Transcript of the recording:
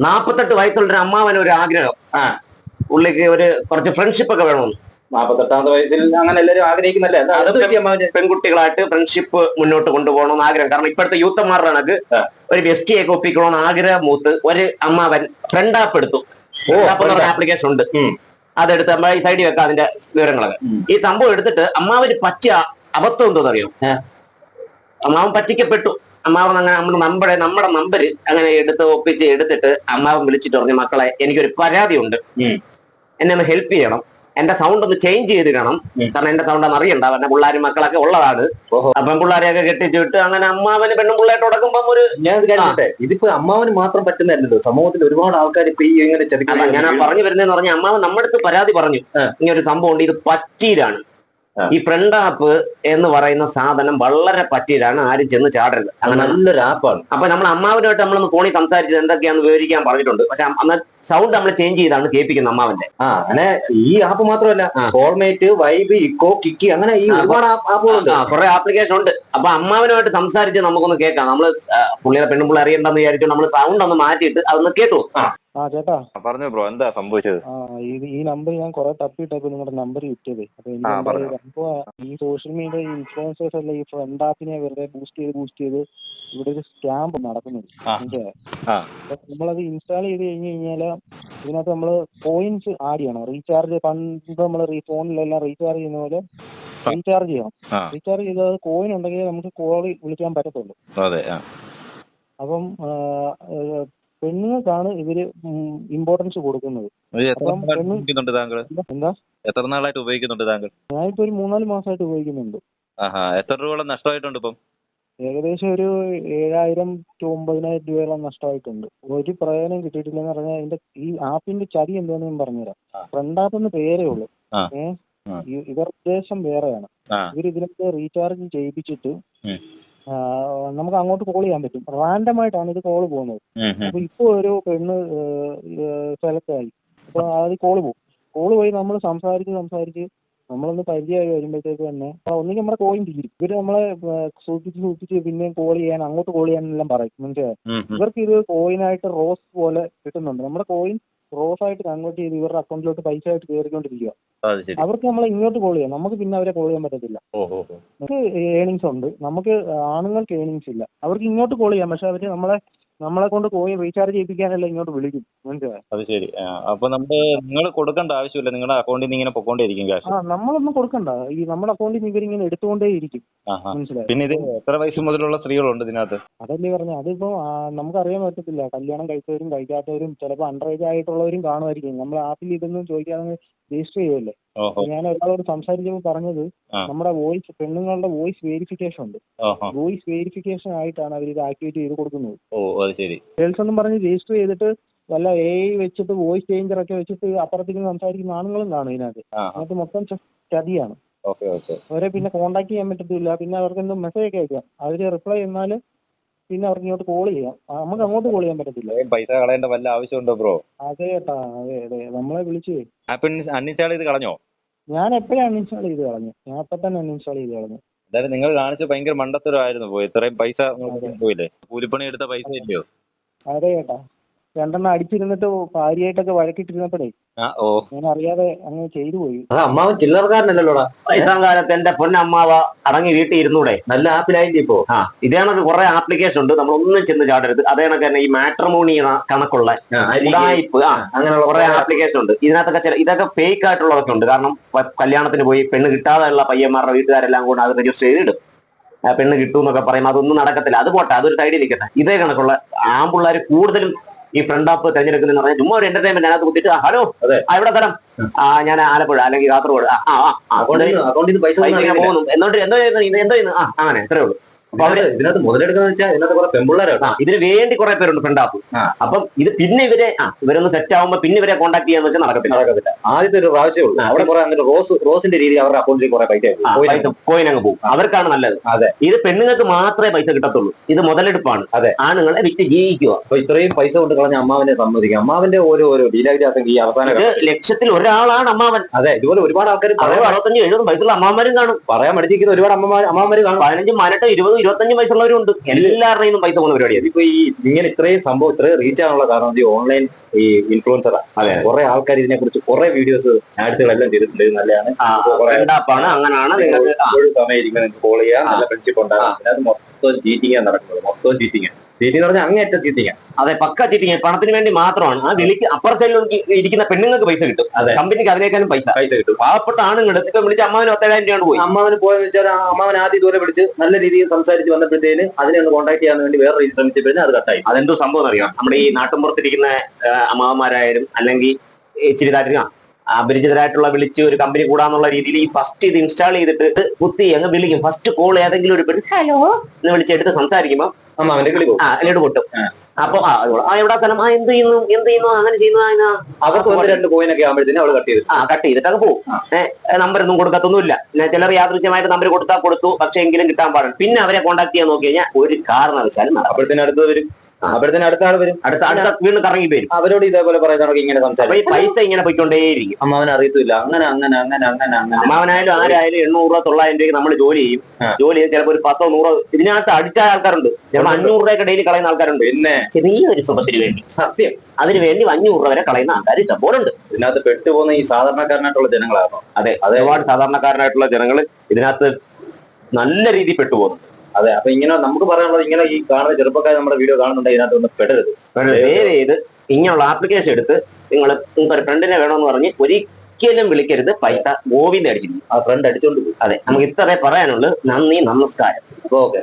നാപ്പത്തെട്ട് വയസ്സുള്ള ഒരു അമ്മാവന് ഒരു ആഗ്രഹം. ആ. പുള്ളിക്ക് ഒരു കുറച്ച് ഫ്രണ്ട്ഷിപ്പ് ഒക്കെ വേണമെന്ന്. നാപ്പത്തെട്ടാമത്തെ വയസ്സിൽ അങ്ങനെ എല്ലാവരും ആഗ്രഹിക്കുന്നല്ലേ? അത് പെൺകുട്ടികളായിട്ട് ഫ്രണ്ട്ഷിപ്പ് മുന്നോട്ട് കൊണ്ടുപോകണമെന്ന് ആഗ്രഹം. കാരണം ഇപ്പോഴത്തെ യൂത്തന്മാരുടെ കണക്ക് ഒരു വെസ്റ്റിയൊക്കെ ഒപ്പിക്കണമെന്ന് ആഗ്രഹം മൂത്ത് ഒരു അമ്മാവൻ ഫ്രണ്ട് ആപ്പ് എടുത്തു. ആപ്ലിക്കേഷൻ ഉണ്ട്. അതെടുത്ത് നമ്മൾ ഈ സൈഡിൽ വെക്കാം അതിന്റെ വിവരങ്ങളൊക്കെ. ഈ സംഭവം എടുത്തിട്ട് അമ്മാവന് പറ്റിയ അബദ്ധം എന്തോന്നറിയോ? അമ്മാവൻ പറ്റിക്കപ്പെട്ടു. അമ്മാവൻ അങ്ങനെ നമ്മൾ നമ്മുടെ നമ്മുടെ നമ്പര് അങ്ങനെ എടുത്ത് ഒപ്പിച്ച് എടുത്തിട്ട് അമ്മാവൻ വിളിച്ചിട്ട് പറഞ്ഞു മക്കളെ എനിക്കൊരു പരാതി ഉണ്ട് എന്നെ ഒന്ന് ഹെൽപ്പ് ചെയ്യണം. എന്റെ സൗണ്ട് ഒന്ന് ചേഞ്ച് ചെയ്തിടണം. കാരണം എന്റെ സൗണ്ട് ഒന്ന് അറിയണ്ട. എന്റെ പിള്ളേരും മക്കളൊക്കെ ഉള്ളതാണ്. ഓഹോ. അപ്പം പിള്ളേരെയൊക്കെ കെട്ടിച്ചു വിട്ട് അങ്ങനെ അമ്മാവന് പെണ്ണും പിള്ളേട്ട് ഉടക്കുമ്പം ഒരു ഞാൻ കേട്ടെ ഇതിപ്പോ അമ്മാവന് മാത്രം പറ്റുന്നല്ലോ സമൂഹത്തിൽ ഒരുപാട് ആൾക്കാർ ഇപ്പൊ ഈ ഇങ്ങനെ ഞാൻ പറഞ്ഞു വരുന്നതെന്ന് പറഞ്ഞാൽ അമ്മാവൻ നമ്മുടെ അടുത്ത് പരാതി പറഞ്ഞു. ഇങ്ങനെ ഒരു സംഭവം ഉണ്ട് ഇത് പറ്റീരാണ് ആ. ഈ ഫ്രണ്ട് ആപ്പ് എന്ന് പറയുന്ന സാധനം വളരെ പറ്റിയതാണ്. ആരും ചെന്ന് ചാടരുത്. അങ്ങനെ നല്ലൊരു ആപ്പാണ് അപ്പൊ നമ്മൾ അമ്മാവനുമായിട്ട് നമ്മളൊന്ന് ഫോണിൽ സംസാരിച്ചത് എന്തൊക്കെയാന്ന് വിവരിക്കാൻ പറഞ്ഞിട്ടുണ്ട്. പക്ഷെ അന്ന് സൗണ്ട് നമ്മൾ ചേഞ്ച് ചെയ്താണ് കേൾപ്പിക്കുന്നത് അമ്മാവന്റെ ആ അങ്ങനെ ഈ ആപ്പ് മാത്രമല്ല ഫോർമേറ്റ് വൈബ് ഇക്കോ കിക്കി അങ്ങനെ ഈ ഒരുപാട് ആപ്പുകളുണ്ട് കുറെ ആപ്ലിക്കേഷൻ ഉണ്ട്. അപ്പൊ അമ്മാവനുമായിട്ട് സംസാരിച്ച് നമുക്കൊന്ന് കേൾക്കാം. നമ്മൾ പുള്ളിയുടെ പെണ്ണുപിള്ള അറിയണ്ടെന്ന് വിചാരിച്ചു നമ്മൾ സൗണ്ട് ഒന്ന് മാറ്റിയിട്ട് അതൊന്ന് കേട്ടു. ആ ചേട്ടാ. പറഞ്ഞു ബ്രോ എന്താ സംഭവിച്ചത്? ആ ഇത് ഈ നമ്പർ ഞാൻ കുറെ തപ്പിയിട്ടപ്പോ നിങ്ങളുടെ നമ്പർ കിട്ടിയത്. അപ്പൊ എനിക്ക് ഈ സോഷ്യൽ മീഡിയ ഇൻഫ്ലുവൻസേഴ്സ് അല്ല ഈ ഫ്രണ്ട് ആപ്പിനെ വെറുതെ ബൂസ്റ്റ് ചെയ്ത് ബൂസ്റ്റ് ചെയ്ത് ഇവിടെ ഒരു സ്കാമ്പ് നടക്കുന്നുണ്ട്. മനസ്സിലായോ? അപ്പൊ നമ്മളത് ഇൻസ്റ്റാൾ ചെയ്ത് കഴിഞ്ഞ് കഴിഞ്ഞാൽ ഇതിനകത്ത് നമ്മൾ പോയിന്റ്സ് ആഡ് ചെയ്യണം. റീചാർജ് പണ്ട് നമ്മൾ ഫോണിലെല്ലാം റീചാർജ് ചെയ്യുന്ന പോലെ റീചാർജ് ചെയ്യണം. റീചാർജ് ചെയ്താൽ കോയിൻ ഉണ്ടെങ്കിൽ നമുക്ക് കോൾ വിളിക്കാൻ പറ്റത്തുള്ളൂ. അപ്പം പെണ്ണുങ്ങൾക്കാണ് ഇവർ ഇമ്പോർട്ടൻസ് കൊടുക്കുന്നത്. താങ്കൾ എന്താ? എത്ര നാളായിട്ട് ഉപയോഗിക്കുന്നുണ്ട് താങ്കൾ? ഞാനിപ്പോ ഒരു മൂന്നാൽ മാസമായിട്ട് ഉപയോഗിക്കുന്നുണ്ട്. ആഹാ എത്ര രൂപയോളം നഷ്ടമായിട്ടുണ്ട് ഇപ്പം? ഏകദേശം ഒരു ഏഴായിരം ടു ഒമ്പതിനായിരം രൂപയോളം നഷ്ടമായിട്ടുണ്ട്. ഒരു പ്രയോജനം കിട്ടിയിട്ടില്ലെന്ന് പറഞ്ഞാൽ അതിന്റെ ഈ ആപ്പിന്റെ ചതി എന്താണെന്ന് ഞാൻ പറഞ്ഞുതരാം. ഫ്രണ്ട് ആപ്പ് എന്ന് പേരേ ഉള്ളൂ. ഏഹ് ഇവരുടെ ഇവർ ഉദ്ദേശം വേറെയാണ്. ഇവർ ഇതിനൊക്കെ റീചാർജ് ചെയ്യിപ്പിച്ചിട്ട് നമുക്ക് അങ്ങോട്ട് കോൾ ചെയ്യാൻ പറ്റും. റാൻഡം ആയിട്ടാണ് ഇത് കോൾ പോകുന്നത്. അപ്പൊ ഇപ്പൊ ഒരു പെണ്ണ് സെലക്ട് ആയി അപ്പൊ അത് കോൾ പോകും. കോൾ പോയി നമ്മൾ സംസാരിച്ച് സംസാരിച്ച് നമ്മളൊന്ന് പരിചയമായി വരുമ്പോഴത്തേക്ക് തന്നെ ഒന്നുകിൽ നമ്മുടെ കോയിൻ തീരും ഇവർ നമ്മളെ സൂക്ഷിച്ച് സൂക്ഷിച്ച് പിന്നെയും കോൾ ചെയ്യാൻ അങ്ങോട്ട് കോൾ ചെയ്യാൻ എല്ലാം പറയും. മനസ്സിലായോ. ഇവർക്ക് ഇത് കോയിനായിട്ട് റോസ് പോലെ കിട്ടുന്നുണ്ട്. നമ്മുടെ കോയിൻ റോസ് ആയിട്ട് കൺവേർട്ട് ചെയ്ത് ഇവരുടെ അക്കൗണ്ടിലോട്ട് പൈസ ആയിട്ട് കയറിക്കൊണ്ടിരിക്കുക അവർക്ക് നമ്മളെ ഇങ്ങോട്ട് കോൾ ചെയ്യാം. നമുക്ക് പിന്നെ അവരെ കോൾ ചെയ്യാൻ പറ്റത്തില്ല. നമുക്ക് ഏണിങ്സ് ഉണ്ട്. നമുക്ക് ആണുങ്ങൾക്ക് ഏണിങ്സ് ഇല്ല. അവർക്ക് ഇങ്ങോട്ട് കോൾ ചെയ്യാം. പക്ഷെ അവർ നമ്മളെ നമ്മളെ കൊണ്ട് കോയിൻ റീചാർജ് ചെയ്യിപ്പിക്കാനല്ല ഇങ്ങോട്ട് വിളിക്കും. മനസ്സിലായോ? അത് ശരി. ആ അപ്പൊ നമ്മൾ നിങ്ങൾ കൊടുക്കേണ്ട ആവശ്യമില്ല. നിങ്ങളുടെ അക്കൗണ്ടിൽ നിന്ന് ഇങ്ങനെ പൊക്കോണ്ടേയിരിക്കും ക്യാഷ് ആ നമ്മളൊന്നും കൊടുക്കണ്ട. ഈ നമ്മുടെ അക്കൗണ്ടിൽ നിന്ന് ഇവരിങ്ങനെ എടുത്തുകൊണ്ടേ ഇരിക്കും ആഹാ. മനസ്സിലായോ? പിന്നെ ഇത് എത്ര വയസ്സ് മുതലുള്ള സ്ത്രീകളുണ്ട് ഇതിനകത്ത്? അതല്ലേ പറഞ്ഞ. അതിപ്പോ ആ, നമുക്കറിയാൻ പറ്റത്തില്ല. കല്യാണം കഴിച്ചവരും കഴിക്കാത്തവരും ചിലപ്പോൾ അണ്ടർ ഏജ് ആയിട്ടുള്ളവരും കാണുമായിരിക്കും. നമ്മൾ ആപ്പിൽ ഇതൊന്നും ചോദിക്കാതെ രജിസ്റ്റർ ചെയ്തല്ലേ ഞാൻ ഒരാളോട് സംസാരിച്ചപ്പോൾ പറഞ്ഞത്. നമ്മുടെ വോയിസ് പെണ്ണുങ്ങളുടെ വോയിസ് വേരിഫിക്കേഷൻ ഉണ്ട്. വോയിസ് വേരിഫിക്കേഷൻ ആയിട്ടാണ് അവർ ഇത് ആക്ടിവേറ്റ് ചെയ്ത് കൊടുക്കുന്നത്. ഗേൾസ് ഒന്നും പറഞ്ഞ് രജിസ്റ്റർ ചെയ്തിട്ട് വല്ല എ വെച്ചിട്ട് വോയിസ് ചേഞ്ചർ ഒക്കെ വെച്ചിട്ട് അപ്പുറത്തേക്ക് സംസാരിക്കുന്ന ആണുങ്ങളും കാണും ഇതിനകത്ത്. അതിനകത്ത് മൊത്തം സ്റ്റഡി ചതിയാണ്. അവരെ പിന്നെ കോണ്ടാക്ട് ചെയ്യാൻ പറ്റത്തില്ല. പിന്നെ അവർക്ക് എന്തും മെസ്സേജ് ഒക്കെ അയക്കാം. അവർ റിപ്ലൈ എന്നാൽ പിന്നെ അവർക്ക് ഇങ്ങോട്ട് കോൾ ചെയ്യാം. നമുക്ക് അങ്ങോട്ട് കോൾ ചെയ്യാൻ പറ്റത്തില്ല. പൈസ കളയേണ്ട വല്ല ആവശ്യമുണ്ടോ ബ്രോ? അതെ ഏട്ടാ അതെ അതെ. നമ്മളെ വിളിച്ച് ആപ്പ് അൺഇൻസ്റ്റാൾ ചെയ്ത് കളഞ്ഞോ? ഞാൻ എപ്പോഴാണ് അൺഇൻസ്റ്റാൾ ചെയ്ത് കളഞ്ഞു? ഞാൻ അപ്പൊ തന്നെ അൺഇൻസ്റ്റാൾ ചെയ്ത് കളഞ്ഞു. അതായത് നിങ്ങൾ കാണിച്ച ഭയങ്കര മണ്ടത്തരമായിരുന്നു പോയി ഇത്രയും പൈസ പോയില്ലേ? കൂലിപ്പണി എടുത്ത പൈസ ഇല്ലയോ? അതെ ഏട്ടാ രണ്ടെണ്ണം അടിച്ചിരുന്നിട്ട് ഭാര്യയായിട്ടൊക്കെ വഴക്കിട്ടിരുന്നപ്പോഴേ ആ ഓ. ഞാൻ അറിയാതെ അങ്ങ് ചെയ്തു പോയി. അമ്മാവ് വയസ്സാം കാലത്ത് എന്റെ പൊന്നമ്മാവ അടങ്ങി വീട്ടിൽ ഇരുന്നൂടെ നല്ല ആപ്പിലായില്ലേ ഇപ്പോ. ആ ഇതേ കണക്ക് കുറെ ആപ്ലിക്കേഷൻ ഉണ്ട്. നമ്മൾ ഒന്നും ചെന്ന് ചാടരുത്. അതേ കണക്ക് തന്നെ ഈ മാട്രമോണി കണക്കുള്ള ഉടായിപ്പ് ആ അങ്ങനെയുള്ള കുറെ ആപ്ലിക്കേഷൻ ഉണ്ട്. ഇതിനകത്തൊക്കെ ചില ഇതൊക്കെ ഫേക്ക് ആയിട്ടുള്ളതൊക്കെ ഉണ്ട്. കാരണം കല്യാണത്തിന് പോയി പെണ്ണ് കിട്ടാതെയുള്ള പയ്യന്മാരുടെ വീട്ടുകാരെല്ലാം കൂടെ അത് രജിസ്റ്റർ ചെയ്തിടും. പെണ്ണ് കിട്ടും എന്നൊക്കെ പറയുമ്പോൾ അതൊന്നും നടക്കത്തില്ല. അത് പോട്ടെ അതൊരു സൈഡിൽ നിൽക്കട്ടെ. ഇതേ കണക്കുള്ള ആമ്പിള്ളേർ കൂടുതലും ഈ ഫ്രണ്ട് ആപ്പ് തിരഞ്ഞെടുക്കുന്ന പറഞ്ഞാൽ ചുമ്മാ ഒരു എന്റർടൈൻമെന്റ് അതിനകത്ത് കുത്തിയിട്ട് ആ, ഹലോ അതെ. ആ എവിടെ തരാം. ആ ഞാൻ ആലപ്പുഴ അല്ലെങ്കിൽ കാസർഗോഡ്. ആ ആ ആ അക്കൗണ്ടിൽ നിന്ന് അക്കൗണ്ടിൽ നിന്ന് പൈസ ഒന്നും. പോകുന്നു. എന്നോട്ട് എന്തോ ചെയ്യുന്നു ഇത് എന്തോ ചെയ്യുന്നു. ആ അങ്ങനെ ഇത്രേ ഉള്ളൂ. അപ്പൊ അവർ ഇതിനകത്ത് മുതലെടുക്കുന്ന വെച്ചാൽ ഇതിനകത്ത് കുറെ പെമ്പിള്ളേരാണ് ഇതിന് വേണ്ടി കുറെ പേരുണ്ട് ഫ്രണ്ടാപ്പ് അപ്പം ഇത് പിന്നെ ഇവരെ ആ ഇവരൊന്ന് സെറ്റ് ആവുമ്പോ പിന്നെ ഇവരെ കോൺടാക്ട് ചെയ്യാന്ന് വെച്ചാൽ നടക്കത്തില്ല. നടക്കത്തില്ല. ആദ്യത്തെ ഒരു പ്രാവശ്യം അവിടെ കുറെ അങ്ങനെ റോസ് റോസിന്റെ രീതി അവരുടെ അക്കൗണ്ടിൽ കുറെ പൈസ കോയിൻ അങ്ങ് പോകും. അവർക്കാണ് നല്ലത്. അതെ. ഇത് പെണ്ണുങ്ങൾക്ക് മാത്രമേ പൈസ കിട്ടത്തുള്ളൂ. ഇത് മുതലെടുപ്പാണ്. അതെ. ആണുങ്ങളെ വിറ്റ് ജീവിക്കുക. അപ്പൊ ഇത്രയും പൈസ കൊണ്ട് കളഞ്ഞ അമ്മാവിനെ സമ്മതിക്കാം. അമ്മാവിന്റെ ഓരോ ഓരോ ഡീലാഗ്രാസം ഈ അവസാന ലക്ഷത്തിൽ ഒരാളാണ് അമ്മാവൻ. അതെ ഇതുപോലെ ഒരുപാട് ആൾക്കാർ അറുപത് അറുപത്തഞ്ച് എഴുപതും പൈസയുള്ള അമ്മമാരും കാണും. പറയാൻ പഠിച്ചിരിക്കുന്ന ഒരുപാട് അമ്മമാർ അമ്മമാര് കാണും. പതിനഞ്ചും പതിനെട്ടും ഇരുപതും ഇരുപത്തഞ്ച് വയസ്സുള്ളവരും ഉണ്ട് എല്ലാവരുടെയും പൈസ പോകുന്ന പരിപാടിയാണ് ഇപ്പൊ ഈ ഇങ്ങനെ ഇത്രയും സംഭവം ഇത്രയും റീച്ച് ആണുള്ള കാരണം ഈ ഓൺലൈൻ ഈ ഇൻഫ്ലുവൻസർ അതെ. കുറെ ആൾക്കാർ ഇതിനെ കുറിച്ച് കുറെ വീഡിയോസ് ആഡ്സുകളെല്ലാം ചെയ്തിട്ടുണ്ട് നല്ലതാണ് ഫ്രണ്ടാപ്പാണ് അങ്ങനെയാണ് നിങ്ങൾക്ക് ഒരു സമയം ഇരിക്കുന്നത് കോൾ ചെയ്യാം നല്ല ഫ്രണ്ട്ഷിപ്പ് ഉണ്ടാകും അതിനകത്ത് മൊത്തം ചീറ്റിംഗ് നടക്കുന്നത്. മൊത്തം ചീറ്റിംഗ് ചീറ്റിംഗ് എന്ന് പറഞ്ഞാൽ അങ്ങേറ്റം ചീറ്റിംഗ് അതെ പക്ക ചീറ്റിങ് പണത്തിന് വേണ്ടി മാത്രമാണ്. ആ വിളിക്ക് അപ്പുറ സൈഡിൽ ഇരിക്കുന്ന പെണ്ണുങ്ങൾക്ക് പൈസ കിട്ടും. അതെ. കമ്പനിക്ക് അതിനേക്കാളും പൈസ. പൈസ കിട്ടും. പാവപ്പെട്ട ആണുങ്ങൾ ഇപ്പൊ വിളിച്ച് അമ്മാവന് പത്തേഴായിരം രൂപ പോയി. അമ്മാവന് പോയെന്ന് വെച്ചാൽ അമ്മാവൻ ആദ്യം ദൂരെ വിളിച്ച് നല്ല രീതിയിൽ സംസാരിച്ച് വന്നപ്പോഴത്തേന് അതിനെ ഒന്ന് കോൺടാക്ട് ചെയ്യാൻ വേണ്ടി വേറെ രീതി ശ്രമിച്ചപ്പോഴത്തേന് അത് കട്ടായി അതെന്തോ സംഭവം അറിയാം. നമ്മുടെ ഈ നാട്ടിൻ പുറത്തിരിക്കുന്ന അമ്മാവന്മാരായാലും അല്ലെങ്കിൽ ഇച്ചിരി താറ്റിന് അപരിചിതരായിട്ടുള്ള വിളിച്ച് ഒരു കമ്പനി കൂടാന്നുള്ള രീതിയിൽ ഈ ഫസ്റ്റ് ഇത് ഇൻസ്റ്റാൾ ചെയ്തിട്ട് കുത്തി അങ്ങ് വിളിക്കും. ഫസ്റ്റ് കോൾ ഏതെങ്കിലും ഒരു പെണ്ണ് ഹലോ എന്ന് വിളിച്ചെടുത്ത് സംസാരിക്കുമ്പോൾ അമ്മാവന്റെ കിളി പോകും. ആ പൊട്ടും. അപ്പൊ ആ എവിടെ സ്ഥലം? ആ എന്ത് ചെയ്യുന്നു? എന്ത് ചെയ്യുന്നു? അങ്ങനെ ചെയ്യുന്നു അവർക്ക് ഒന്ന് രണ്ട് കോയിനൊക്കെ ആകുമ്പോഴത്തേനും അവൾ കട്ട് ചെയ്തു ആ കട്ട് ചെയ്തിട്ട് അത് പോകും നമ്പർ ഒന്നും കൊടുക്കത്തൊന്നുമില്ല. ചിലർ യാദൃശ്യമായിട്ട് നമ്പർ കൊടുത്താൽ കൊടുത്തു. പക്ഷെ എങ്കിലും കിട്ടാൻ പാടില്ല. പിന്നെ അവരെ കോൺടാക്ട് ചെയ്യാൻ നോക്കി കഴിഞ്ഞാൽ ഒരു കാരണവശാലും നടക്കും അപ്പോഴത്തേന് അടുത്ത് വരും. അപ്പോഴത്തേന് അടുത്ത ആൾ വരും. അടുത്ത അടുത്ത വീണ്ടും കറങ്ങി വരും. അവരോട് ഇതേപോലെ പറയുന്നവർക്ക് ഇങ്ങനെ അപ്പൊ ഈ സംസാരിക്കും പൈസ ഇങ്ങനെ പോയിക്കൊണ്ടേയിരിക്കും. അമ്മാവൻ അറിയത്തില്ല. അങ്ങനെ അങ്ങനെ അങ്ങനെ അങ്ങനെ അങ്ങനെ. അമ്മാവനായാലും ആരായാലും എണ്ണൂറ് രൂപ തൊള്ളായിരം രൂപയ്ക്ക് നമ്മൾ ജോലി ചെയ്യും. ജോലി ചെയ്ത് ചിലപ്പോൾ ഒരു പത്തോ നൂറോ ഇതിനകത്ത് അടിച്ച ആൾക്കാരുണ്ട്. ചിലപ്പോൾ അഞ്ഞൂറ് രൂപയൊക്കെ ഡെയിലി കളയുന്ന ആൾക്കാരുണ്ട്. പിന്നെ? ചെറിയൊരു സുഖത്തിന് വേണ്ടി. സത്യം. അതിനു വേണ്ടി അഞ്ഞൂറ് രൂപ വരെ കളയുന്ന ആൾക്കാർ ഇഷ്ടംപോലുണ്ട്. ഇതിനകത്ത് പെട്ടുപോകുന്ന ഈ സാധാരണക്കാരനായിട്ടുള്ള ജനങ്ങളാണോ? അതെ. അതേപാട് സാധാരണക്കാരനായിട്ടുള്ള ജനങ്ങൾ ഇതിനകത്ത് നല്ല രീതിയിൽ പെട്ടുപോകുന്നു അതെ അപ്പൊ ഇങ്ങനെ നമുക്ക് പറയാനുള്ളത് ഇങ്ങനെ ഈ കാണുന്ന ചെറുപ്പക്കാർ നമ്മുടെ വീഡിയോ കാണുന്നുണ്ട് ഇതിനകത്ത് ഒന്ന് പെടരുത്. ദയവ് ചെയ്ത് ഇങ്ങനെയുള്ള ആപ്ലിക്കേഷൻ എടുത്ത് നിങ്ങൾ നിങ്ങൾക്ക് ഒരു ഫ്രണ്ടിനെ വേണമെന്ന് പറഞ്ഞ് ഒരിക്കലും വിളിക്കരുത് പൈസ ഗോവിന്ദ് അടിച്ചിരുന്നു ആ ഫ്രണ്ട് അടിച്ചോണ്ട് അതെ നമുക്ക് ഇത്രേ പറയാനുള്ളൂ. നന്ദി നമസ്കാരം. ഓക്കെ.